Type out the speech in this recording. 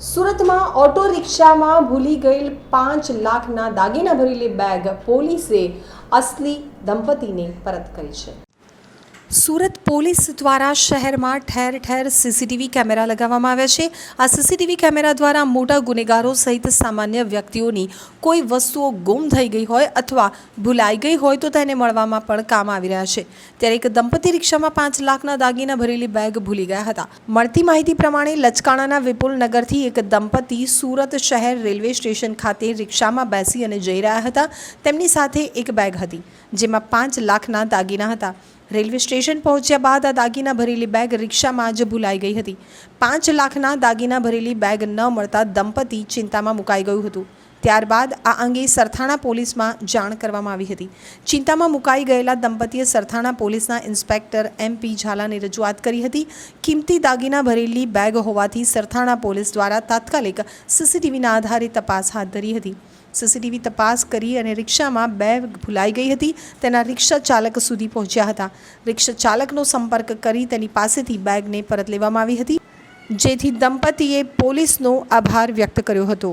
સુરતમાં ઓટો રિક્ષામાં ભૂલી ગયેલ પાંચ લાખના દાગીના ભરેલી બેગ પોલીસે અસલી દંપતીને પરત કરી છે. સુરત પોલીસ દ્વારા શહેરમાં ઠેર ઠેર સીસીટીવી કેમેરા લગાવવામાં આવ્યા છે. આ સીસીટીવી કેમેરા દ્વારા મોટા ગુનેગારો સહિત સામાન્ય વ્યક્તિઓની કોઈ વસ્તુઓ ગુમ થઈ ગઈ હોય અથવા ભૂલાઈ ગઈ હોય તો તેને મળવામાં પણ કામ આવી રહ્યા છે. ત્યારે એક દંપતી રિક્ષામાં પાંચ લાખના દાગીના ભરેલી બેગ ભૂલી ગયા હતા. મળતી માહિતી પ્રમાણે લચકાણાના વિપુલ નગરથી એક દંપતી સુરત શહેર રેલવે સ્ટેશન ખાતે રિક્ષામાં બેસી અને જઈ રહ્યા હતા. તેમની સાથે એક બેગ હતી, જેમાં પાંચ લાખના દાગીના હતા. રેલવે સ્ટેશન પહોંચ્યા બાદ આ દાગીના ભરેલી બેગ રિક્ષામાં જ ભૂલાઈ ગઈ હતી. પાંચ લાખના દાગીના ભરેલી બેગ ન મળતા દંપતી ચિંતામાં મુકાઈ ગયું હતું. ત્યારબાદ આ અંગે સરથાણા પોલીસમાં જાણ કરવામાં આવી હતી. ચિંતામાં મુકાઈ ગયેલા દંપતીએ સરથાણા પોલીસના ઇન્સ્પેક્ટર એમ પી ઝાલાને રજૂઆત કરી હતી. કિંમતી દાગીના ભરેલી બેગ હોવાથી સરથાણા પોલીસ દ્વારા તાત્કાલિક સીસીટીવીના આધારે તપાસ હાથ ધરી હતી. સીસીટીવી તપાસ કરી અને રિક્ષામાં બેગ ભૂલાઈ ગઈ હતી, તેના રિક્ષા ચાલક સુધી પહોંચ્યા હતા. રિક્ષા ચાલકનો સંપર્ક કરી તેની પાસેથી બેગને પરત લેવામાં આવી હતી. જેથી દંપતીએ પોલીસનો આભાર વ્યક્ત કર્યો હતો.